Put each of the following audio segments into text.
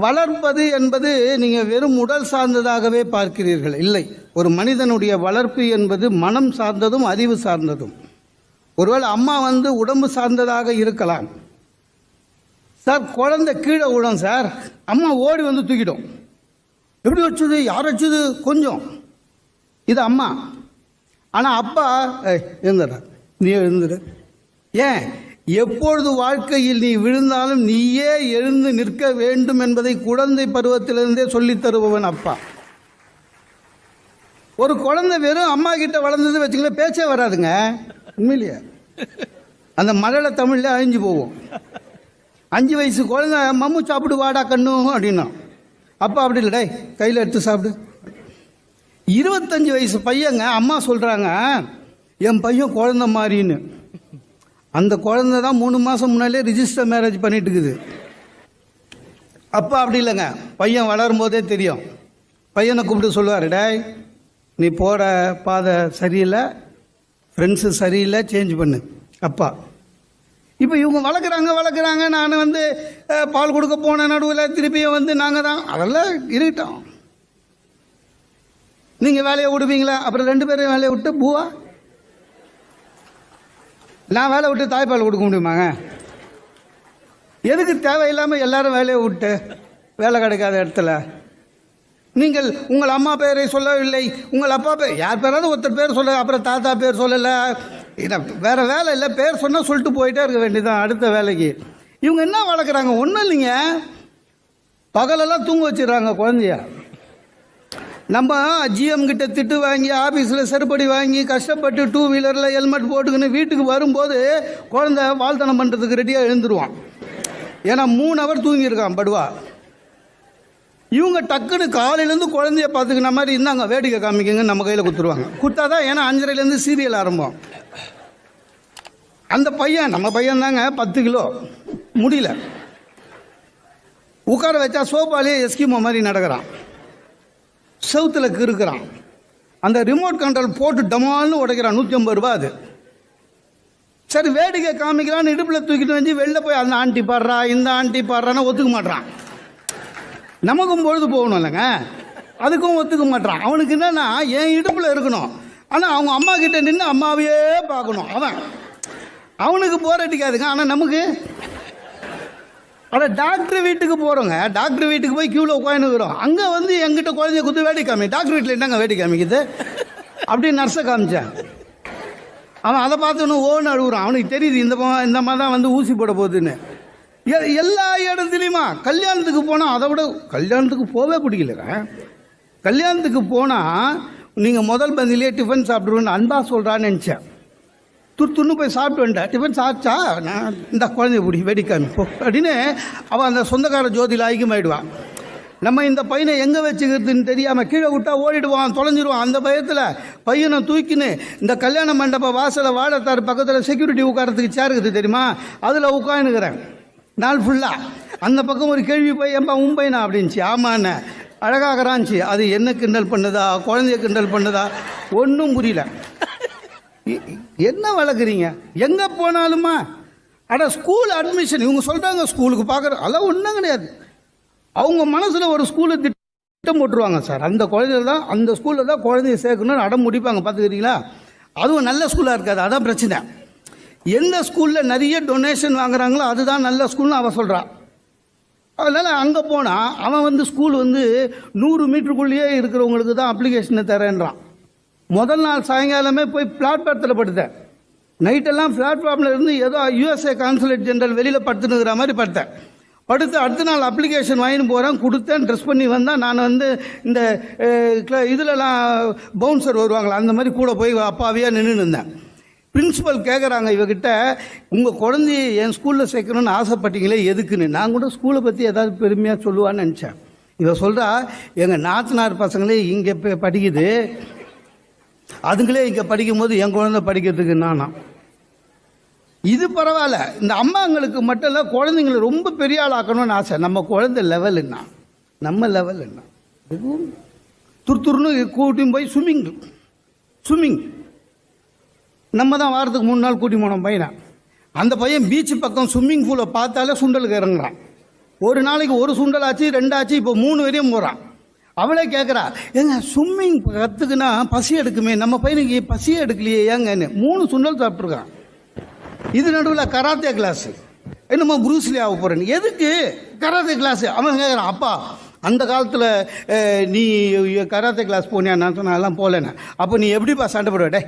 வளர்ப்பது என்பது நீங்கள் வெறும் உடல் சார்ந்ததாகவே பார்க்கிறீர்கள். இல்லை. ஒரு மனிதனுடைய வளர்ப்பு என்பது மனம் சார்ந்ததும் அறிவு சார்ந்ததும். ஒருவேளை அம்மா வந்து உடம்பு சார்ந்ததாக இருக்கலாம். சார் குழந்தை கீழே விடும் சார். அம்மா ஓடி வந்து தூக்கிடும். எப்படி வச்சது? யார் வச்சுது? கொஞ்சம். இது அம்மா. ஆனால் அப்பா ஏய் எழுந்துடுற. நீ எழுந்துடு. ஏன்? எப்பொழுது வாழ்க்கையில் நீ விழுந்தாலும் நீயே எழுந்து நிற்க வேண்டும் என்பதை குழந்தை பருவத்திலிருந்தே சொல்லித் தருபவன் அப்பா. ஒரு குழந்தை வெறும் அம்மா கிட்ட வளர்ந்தது வச்சுக்கல பேச்சே வராதுங்க. உண்மையிலேயே. அந்த மழலை தமிழ்ல அழிஞ்சு போகும். அஞ்சு வயசு குழந்தை மம்மு சாப்பிடு வாடா கண்ணு அப்படின்னா. அப்பா அப்படி இல்லை டேய் கையில் எடுத்து சாப்பிடு. இருபத்தஞ்சு வயசு பையங்க அம்மா சொல்கிறாங்க என் பையன் குழந்த மாதிரின்னு அந்த குழந்தை தான் மூணு மாதம் முன்னாலே ரிஜிஸ்டர் மேரேஜ் பண்ணிட்டு இருக்குது அப்பா அப்படி இல்லைங்க. பையன் வளரும் போதே தெரியும். பையனை கூப்பிட்டு சொல்லுவார் டேய் நீ போகிற பாதை சரியில்லை ஃப்ரெண்ட்ஸு சரியில்லை சேஞ்ச் பண்ணு. அப்பா. இப்போ இவங்க வளர்க்குறாங்க வளர்க்குறாங்க. நான் வந்து பால் கொடுக்க போன நடுவில் திருப்பியும் வந்து நாங்கள் தான். அதெல்லாம் இருக்கட்டும். நீங்கள் வேலையை விடுவீங்களா? அப்புறம் ரெண்டு பேரும் வேலையை விட்டு பூவா நான் வேலை விட்டு தாய்ப்பால் கொடுக்க முடியுமாங்க? எதுக்கு தேவையில்லாமல் எல்லாரும் வேலையை விட்டு வேலை கிடைக்காத இடத்துல? நீங்கள் உங்கள் அம்மா பேரை சொல்லவில்லை உங்கள் அப்பா பேர் யார் பேராவது ஒருத்தர் பேர் சொல்ல அப்புறம் தாத்தா பேர் சொல்லலை. இதை வேற வேலை இல்லை பேர் சொன்னால் சொல்லிட்டு போயிட்டே இருக்க வேண்டியதுதான் அடுத்த வேலைக்கு. இவங்க என்ன வளர்க்குறாங்க? ஒன்றும் இல்லைங்க. பகலெல்லாம் தூங்க வச்சிடுறாங்க குழந்தைய. நம்ம ஜிஎம் கிட்ட திட்டு வாங்கி ஆஃபீஸில் செருப்படி வாங்கி கஷ்டப்பட்டு டூ வீலரில் ஹெல்மெட் போட்டுக்கின்னு வீட்டுக்கு வரும்போது குழந்தை வாழ்த்தனம் பண்ணுறதுக்கு ரெடியாக எழுந்துருவான். ஏன்னா மூணு ஹவர் தூங்கியிருக்கான் படுவா. இவங்க டக்குன்னு காலையிலேருந்து குழந்தைய பார்த்துக்கின மாதிரி இருந்தாங்க வேடிக்கை காமிக்கங்க நம்ம கையில் கொடுத்துருவாங்க. கொடுத்தா தான் ஏன்னா அஞ்சரைலேருந்து சீரியல் ஆரம்பம். அந்த பையன் நம்ம பையன் தாங்க பத்து கிலோ. முடியல. உட்கார வச்சா சோபாலே எஸ்கிமோ மாதிரி நடக்கிறான். செவுத்தில் கிறுக்கிறான். அந்த ரிமோட் கண்ட்ரோல் போட்டு டமால்னு உடைக்கிறான். நூற்றி ஐம்பது ரூபா அது. சரி வேடிக்கை காமிக்கிறான்னு இடுப்பில் தூக்கிட்டு வந்து வெளில போய் அந்த ஆண்டி பாடுறா இந்த ஆண்டி பாடுறான்னு ஒத்துக்க மாட்றான். நமக்கும் பொழுது போகணும் இல்லைங்க. அதுக்கும் ஒத்துக்க மாட்டான் அவனுக்கு என்னன்னா என் இடுப்பில் இருக்கணும். ஆனால் அவங்க அம்மா கிட்ட நின்று அம்மாவையே பார்க்கணும். அவன் அவனுக்கு போர் அடிக்காதுங்க. ஆனால் நமக்கு ஆனால் டாக்டர் வீட்டுக்கு போகிறோங்க டாக்டர் வீட்டுக்கு போய் க்யூவில் உட்காந்துக்கிறோம் அங்கே வந்து எங்கிட்ட குழந்தைய குத்து வேடி காமி டாக்டர் வீட்டில் என்னங்க வேடி காமிக்குது? அப்படின்னு நர்ஸை காமிச்சேன் அவன் அதை பார்த்தோன்னு ஓன்னு அழுகுறான். அவனுக்கு தெரியுது இந்த இந்த மாதிரி தான் வந்து ஊசி போட போகுதுன்னு. எ- எல்லா இடத்துலையுமா கல்யாணத்துக்கு போனால் அதை விட கல்யாணத்துக்கு போவே பிடிக்கலங்க. கல்யாணத்துக்கு போனால் நீங்கள் முதல் பந்திலே டிஃபன் சாப்பிடுவோன்னு அன்பா சொல்கிறான்னு நினச்சேன். துரு துண்ணு போய் சாப்பிட்டு வந்துட்டேன் டிஃபன் சாப்பிட்டா நான் இந்த குழந்தைய பிடி வெடிக்காமி அப்படின்னு அவன் அந்த சொந்தக்கார ஜோதியில் ஐக்கியமாயிடுவான். நம்ம இந்த பையனை எங்கே வச்சுக்கிறதுன்னு தெரியாமல் கீழே விட்டா ஓடிடுவான் தொலைஞ்சிடுவான் அந்த பயத்தில் பையனை தூக்கின்னு இந்த கல்யாண மண்டப வாசலை வாழத்தார் பக்கத்தில் செக்யூரிட்டி உட்காரத்துக்கு சேர் இருக்குது தெரியுமா? அதில் உட்காந்துக்கிறேன் நாள் ஃபுல்லாக அந்த பக்கம் ஒரு கேள்வி போய் உன் பையனா அப்படின்ச்சு ஆமாண்ணே. அழகாகிறான்ச்சு அது என்ன கிண்டல் பண்ணுதா? குழந்தைய கிண்டல் பண்ணுதா? ஒன்றும் புரியல. என்ன வளர்க்குறீங்க? எங்கே போனாலுமா? அட ஸ்கூல் அட்மிஷன் இவங்க சொல்கிறாங்க ஸ்கூலுக்கு பார்க்குற அதெல்லாம் ஒன்றும் கிடையாது. அவங்க மனசில் ஒரு ஸ்கூலு திட்டம் போட்டுருவாங்க சார். அந்த குழந்தைகள் தான் அந்த ஸ்கூலில் தான் குழந்தைய சேர்க்கணும்னு அடம் முடிப்பாங்க. பார்த்துக்கிறீங்களா? அதுவும் நல்ல ஸ்கூலாக இருக்காது. அதான் பிரச்சனை. எந்த ஸ்கூலில் நிறைய டொனேஷன் வாங்குறாங்களோ அதுதான் நல்ல ஸ்கூல்னு அவன் சொல்கிறான் அதனால் அங்கே போனால் அவன் வந்து ஸ்கூல் வந்து நூறு மீட்டருக்குள்ளேயே இருக்கிறவங்களுக்கு தான் அப்ளிகேஷனை தரேன்றான். முதல் நாள் சாயங்காலமே போய் பிளாட்பாரத்தில் படுத்தேன். நைட்டெல்லாம் பிளாட்ஃபார்மில் இருந்து ஏதோ யூஎஸ்ஏ கான்சுலேட் ஜென்ரல் வெளியில் படுத்துனுங்கிற மாதிரி படுத்தேன். படுத்து அடுத்த நாள் அப்ளிகேஷன் வாங்கிட்டு போகிறேன் கொடுத்தேன் ட்ரெஸ் பண்ணி வந்தால் நான் வந்து இந்த இதிலலாம் பவுன்சர் வருவாங்களா அந்த மாதிரி கூட போய் அப்பாவியாக நின்று இருந்தேன். பிரின்சிபல் கேட்குறாங்க இவகிட்ட உங்கள் குழந்தைய என் ஸ்கூலில் சேர்க்கணும்னு ஆசைப்பட்டீங்களே எதுக்குன்னு? நான் கூட ஸ்கூலை பற்றி ஏதாவது பெருமையாக சொல்லுவான்னு நினச்சேன். இவ சொல்கிறா எங்கள் நாத்தனார் பசங்களே இங்கே படிக்குது அதுங்களே இங்கே படிக்கும்போது என் குழந்தை படிக்கிறதுக்கு நானா? இது பரவாயில்ல. இந்த அம்மாங்களுக்கு மட்டும் இல்லை குழந்தைங்களை ரொம்ப பெரிய ஆளாக்கணும்னு ஆசை. நம்ம குழந்தை லெவல் என்ன? நம்ம லெவல் என்ன? எதுவும் துருத்துருன்னு கூட்டியும் போய் ஸ்விம்மிங் ஸ்விம்மிங் நம்ம தான் வாரத்துக்கு மூணு நாள் கூட்டி போனோம் பையனை. அந்த பையன் பீச் பக்கம் ஸ்விம்மிங் பூலை பார்த்தாலே சுண்டலுக்கு இறங்குறான். ஒரு நாளைக்கு ஒரு சுண்டல் ஆச்சு ரெண்டாச்சு இப்போ மூணு வரையும் போகிறான் அவளே கேட்குறா ஏங்க ஸ்விம்மிங் கற்றுக்குன்னா பசி எடுக்குமே நம்ம பையனுக்கு பசியே எடுக்கலையே ஏங்கன்னு மூணு சுண்டல் சாப்பிட்ருக்கான் இது நடுவில் கராத்தே கிளாஸு என்னமோ புரூஸ்லி ஆக போகிறேன் எதுக்கு? கராத்தே கிளாஸு அவன் கேட்குறான் அப்பா அந்த காலத்தில் நீ கராத்தே கிளாஸ் போனியா? நான் சொன்னேன் அதெல்லாம் போகலன்னு. அப்போ நீ எப்படிப்பா சண்டை போடுவ? டே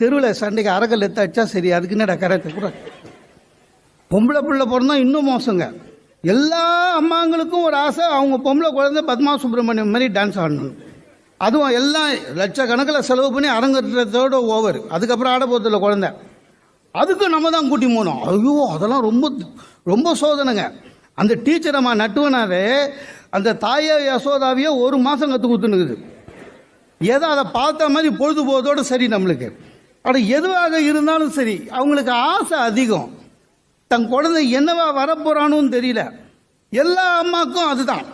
தெருவில் சண்டைக்கு அரக்கல் எத்தாச்சா சரி அதுக்கு என்னடா கராத்தே கூட பொம்பளை பிள்ளை பிறந்தா இன்னும் மோசங்க. எல்லா அம்மாங்களுக்கும் ஒரு ஆசை அவங்க பொம்பளை குழந்தை பத்மா சுப்பிரமணியம் மாதிரி டான்ஸ் ஆடணும். அதுவும் எல்லாம் லட்சக்கணக்கில் செலவு பண்ணி அரங்கத்தோட ஓவர் அதுக்கப்புறம் ஆட போகிறதில்ல குழந்தை. அதுக்கு நம்ம தான் கூட்டி போனோம் ஐயோ அதெல்லாம் ரொம்ப ரொம்ப சோதனைங்க. அந்த டீச்சர் அம்மா நட்டுவனாரே அந்த தாயை யசோதாவையே ஒரு மாதம் கற்றுக் கொடுத்துனுக்குது ஏதோ அதை பார்த்த மாதிரி பொழுது போவதோட சரி நம்மளுக்கு. ஆனால் எதுவாக இருந்தாலும் சரி அவங்களுக்கு ஆசை அதிகம். தன் குழந்தை என்னவா வரப்போகிறான்னு தெரியல. எல்லா அம்மாவுக்கும் அதுதான்.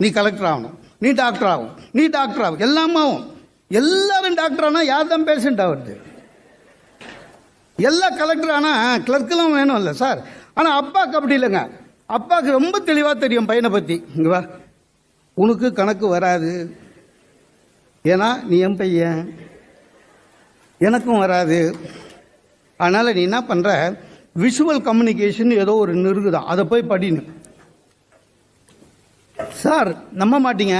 நீ கலெக்டர் ஆகணும் நீ டாக்டர் ஆகும் நீ டாக்டர் ஆகும் எல்லா அம்மாவும். எல்லாரும் டாக்டர் ஆனால் யார் தான் பேஷண்ட் ஆகுறது? எல்லா கலெக்டர் ஆனால் கிளர்க்கெல்லாம் வேணும் இல்லை சார். ஆனால் அப்பாவுக்கு அப்படி இல்லைங்க. அப்பாவுக்கு ரொம்ப தெளிவாக தெரியும் பையனை பற்றி இங்கே வா. உனக்கு கணக்கு வராது. ஏன்னா நீ என் பையன். எனக்கும் வராது. அதனால் நீ என்ன பண்ணுற விஷுவல் கம்யூனிகேஷன் ஏதோ ஒரு நிறுகுதான் அதை போய் படின்னு சார் நம்ப மாட்டீங்க.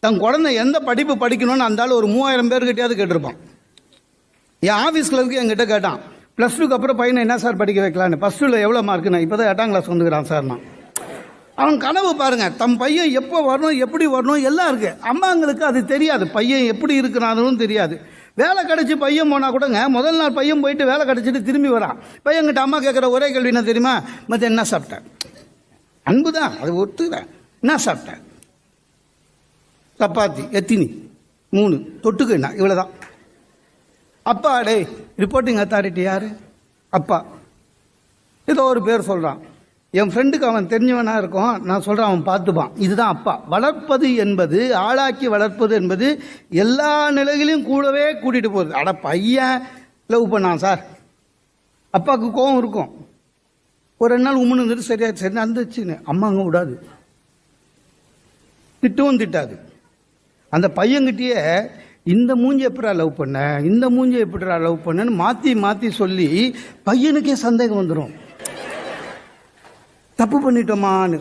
தன் குழந்தை எந்த படிப்பு படிக்கணும்னு அந்த ஒரு மூவாயிரம் பேர்கிட்டயாவது கேட்டிருப்பான். என் ஆஃபீஸ் கிளர்க்கு என்கிட்ட கேட்டான். ப்ளஸ் டூக்கு அப்புறம் பையனை என்ன சார் படிக்க வைக்கலான்னு ப்ளஸ் டூவில் எவ்வளோ மார்க் நான் இப்போ தான் எட்டாம் கிளாஸ் வந்துக்கிறான் சார் நான். அவன் கனவு பாருங்க. தம் பையன் எப்போ வரணும் எப்படி வரணும்? எல்லாம் இருக்கு. அம்மாங்களுக்கு அது தெரியாது. பையன் எப்படி இருக்கிறானும் தெரியாது. வேலை கிடைச்சி பையன் போனால் கூடங்க முதல் நாள் பையன் போயிட்டு வேலை கிடைச்சிட்டு திரும்பி வரான். பையன்கிட்ட அம்மா கேட்குற ஒரே கேள்வி என்ன தெரியுமா? மற்ற என்ன சாப்பிட்டேன் அன்பு தான் அது ஒத்துக்கிறேன் என்ன சாப்பிட்டேன் சப்பாத்தி எத்தினி மூணு தொட்டுக்கு என்ன? இவ்வளோ தான் அப்பா டேய் ரிப்போர்ட்டிங் அத்தாரிட்டி யார்? அப்பா. ஏதோ ஒரு பேர் சொல்கிறான் என் ஃப்ரெண்டுக்கு அவன் தெரிஞ்சவனா இருக்கும் நான் சொல்கிறேன் அவன் பார்த்துப்பான். இதுதான் அப்பா. வளர்ப்பது என்பது ஆளாக்கி வளர்ப்பது என்பது எல்லா நிலைகளையும் கூடவே கூட்டிகிட்டு போகுது அட பையன் லவ் பண்ணான் சார் அப்பாவுக்கு கோவம் இருக்கும். ஒரு ரெண்டு நாள் உம்முன்னு வந்துட்டு சரியா சரி நடந்துச்சுன்னு அம்மாங்க விடாது. திட்டவும் திட்டாது. அந்த பையன்கிட்டயே இந்த மூஞ்சி எப்படா லவ் பண்ண? இந்த மூஞ்சி எப்படிடா லவ் பண்ணன்னு மாற்றி மாற்றி சொல்லி பையனுக்கே சந்தேகம் வந்துடும் தப்பு பண்ணிட்டோமான்னு.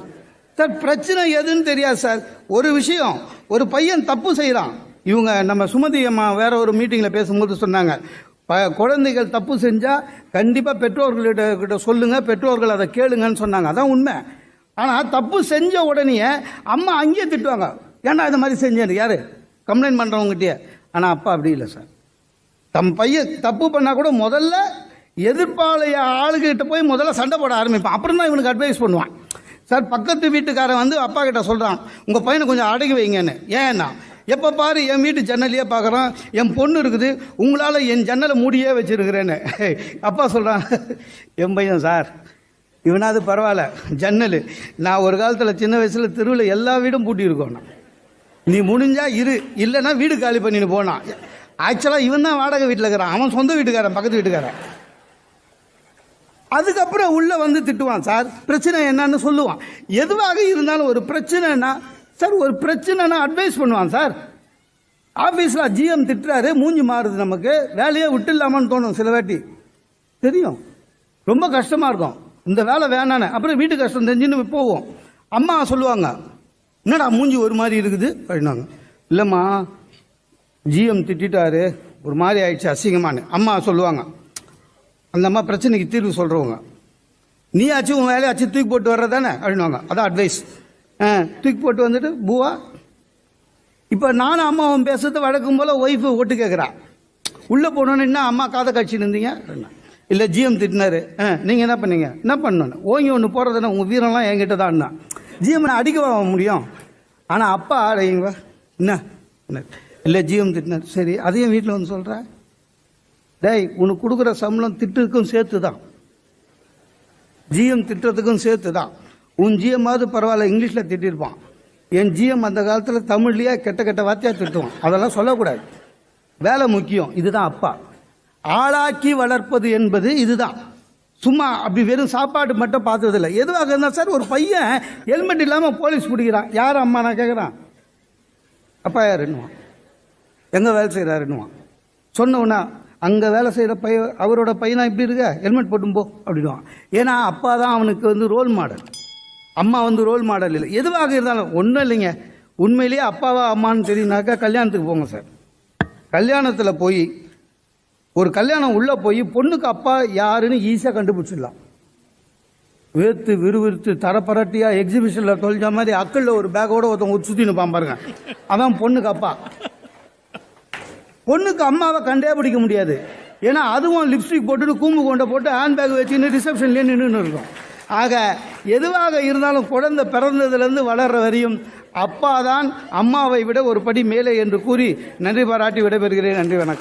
சார் பிரச்சனை எதுன்னு தெரியாது சார். ஒரு விஷயம் ஒரு பையன் தப்பு செய்கிறான் இவங்க நம்ம சுமதி அம்மா வேற ஒரு மீட்டிங்கில் பேசும்போது சொன்னாங்க. ப குழந்தைகள் தப்பு செஞ்சால் கண்டிப்பாக பெற்றோர்கள்கிட்ட கிட்ட சொல்லுங்கள் பெற்றோர்கள் அதை கேளுங்கன்னு சொன்னாங்க. அதான் உண்மை. ஆனால் தப்பு செஞ்ச உடனே அம்மா அங்கேயே திட்டுவாங்க. ஏன்டா இந்த மாதிரி செஞ்சேன் யார்? கம்ப்ளைண்ட் பண்ணுறவங்ககிட்டயே ஆனால் அப்பா அப்படி இல்லை சார். தம் பையன் தப்பு பண்ணால் கூட முதல்ல எதிர்ப்பாளைய ஆளுகிட்ட போய் முதல்ல சண்டை போட ஆரம்பிப்பான். அப்புறம் தான் இவனுக்கு அட்வைஸ் பண்ணுவான். சார் பக்கத்து வீட்டுக்காரன் வந்து அப்பா கிட்ட சொல்கிறான் உங்கள் பையனை கொஞ்சம் அடக்கி வைங்கன்னு. ஏன்னா எப்போ பாரு என் வீட்டு ஜன்னலையே பார்க்குறான் என் பொண்ணு இருக்குது உங்களால் என் ஜன்னலை மூடியே வச்சுருக்கிறேன்னு. அப்பா சொல்கிறான் என் பையன் சார் இவனாவது பரவாயில்ல ஜன்னல். நான் ஒரு காலத்தில் சின்ன வயசில் தெருவில் எல்லா வீடும் பூட்டி இருக்கோம் நான் நீ முடிஞ்சா இரு இல்லைன்னா வீடு காலி பண்ணிட்டு போனான். ஆக்சுவலாக இவன் தான் வாடகை வீட்டில் இருக்கிறான். அவன் சொந்த வீட்டுக்காரன் பக்கத்து வீட்டுக்காரன். அதுக்கப்புறம் உள்ள வந்து திட்டுவான் சார். பிரச்சனை என்னன்னு சொல்லுவான். எதுவாக இருந்தாலும் ஒரு பிரச்சனைனா சார் ஒரு பிரச்சனைனா அட்வைஸ் பண்ணுவான் சார். ஆஃபீஸில் ஜிஎம் திட்டுறாரு மூஞ்சி மாறுது நமக்கு. வேலையே விட்டுலாமான்னு தோணும் சில வாட்டி. தெரியும். ரொம்ப கஷ்டமாக இருக்கும். இந்த வேலை வேணான்னு அப்புறம் வீட்டு கஷ்டம் தெரிஞ்சுன்னு போவோம். அம்மா சொல்லுவாங்க என்னடா மூஞ்சி ஒரு மாதிரி இருக்குது? அப்படின்னாங்க. இல்லைம்மா ஜிஎம் திட்டாரு ஒரு மாதிரி ஆயிடுச்சு அசிங்கமானு அம்மா சொல்லுவாங்க அந்த அம்மா பிரச்சனைக்கு தீர்வு சொல்கிறவங்க நீ ஆச்சு உன் வேலையாச்சு தூக்கி போட்டு வர்றது தானே அப்படின்னுவாங்க. அதான் அட்வைஸ் தூக்கி போட்டு வந்துட்டு பூவா இப்போ நானும் அம்மாவும் பேசுறது வழக்கம் போல் ஒய்ஃபு ஓட்டு கேட்குறா உள்ளே போனோன்னு என்ன அம்மா காதை காய்ச்சின்னு இருந்தீங்க? இல்லை ஜிஎம் திட்டினாரு. ஆ நீங்கள் என்ன பண்ணீங்க? என்ன பண்ணணும் ஓங்கி ஒன்று போகிறதுனா உங்கள் வீரம்லாம் என்கிட்ட தான் ஜிஎம் நான் வாங்க முடியும்? ஆனால் அப்பா அடையுங்க என்ன? என்ன? இல்லை ஜிஎம் திட்டினார். சரி அதையும் வீட்டில் வந்து சொல்கிறேன் டேய் உனக்கு கொடுக்குற சம்பளம் திட்டுக்கும் சேர்த்து தான் ஜிஎம் திட்டத்துக்கும் சேர்த்து தான் உன் ஜிஎம்மாவது பரவாயில்ல இங்கிலீஷில் திட்டிருப்பான். என் ஜிஎம் அந்த காலத்தில் தமிழ்லேயே கெட்ட கெட்ட வார்த்தையாக திட்டுவான். அதெல்லாம் சொல்லக்கூடாது. வேலை முக்கியம் இதுதான் அப்பா. ஆளாக்கி வளர்ப்பது என்பது இதுதான். சும்மா அப்படி வெறும் சாப்பாடு மட்டும் பார்த்ததில்ல. எதுவாக இருந்தால் சார் ஒரு பையன் ஹெல்மெட் இல்லாமல் போலீஸ் பிடிக்கிறான். யார் அம்மா நான் கேட்குறான் அப்பா யாருன்னுவான். எங்கே வேலை செய்கிறாருன்னுவான் சொன்னவுன்னா அங்கே வேலை செய்கிற பைய அவரோட பையனா இப்படி இருக்க? ஹெல்மெட் போட்டும் போ அப்படின்வான் ஏன்னா அப்பா தான் அவனுக்கு வந்து ரோல் மாடல் அம்மா வந்து ரோல் மாடல் இல்லை. எதுவாக இருந்தாலும் ஒன்றும் இல்லைங்க. உண்மையிலேயே அப்பாவா அம்மான்னு தெரியுனாக்கா கல்யாணத்துக்கு போங்க சார் கல்யாணத்தில் போய் ஒரு கல்யாணம் உள்ளே போய் பொண்ணுக்கு அப்பா யாருன்னு ஈஸியாக கண்டுபிடிச்சிடலாம். வேர்த்து விறுவிறுத்து தரப்பரட்டியாக எக்ஸிபிஷனில் தொலைஞ்ச மாதிரி அக்கல்ல ஒரு பேக்கோட ஒருத்தவங்க சுற்றி நிற்பான் பாருங்க. அவன் பொண்ணுக்கு அப்பா. பொண்ணுக்கு அம்மாவை கண்டே பிடிக்க முடியாது. ஏன்னா அதுவும் லிப்ஸ்டிக் போட்டுட்டு கூம்பு கொண்ட போட்டு ஹேண்ட் பேக் வச்சுன்னு ரிசப்ஷன்லேயே நின்றுன்னு இருக்கும். ஆக எதுவாக இருந்தாலும் குழந்தை பிறந்ததுலேருந்து வளர்கிற வரையும் அப்பா தான் அம்மாவை விட ஒரு படி மேலே என்று கூறி நன்றி பாராட்டி விடைபெறுகிறேன். நன்றி வணக்கம்.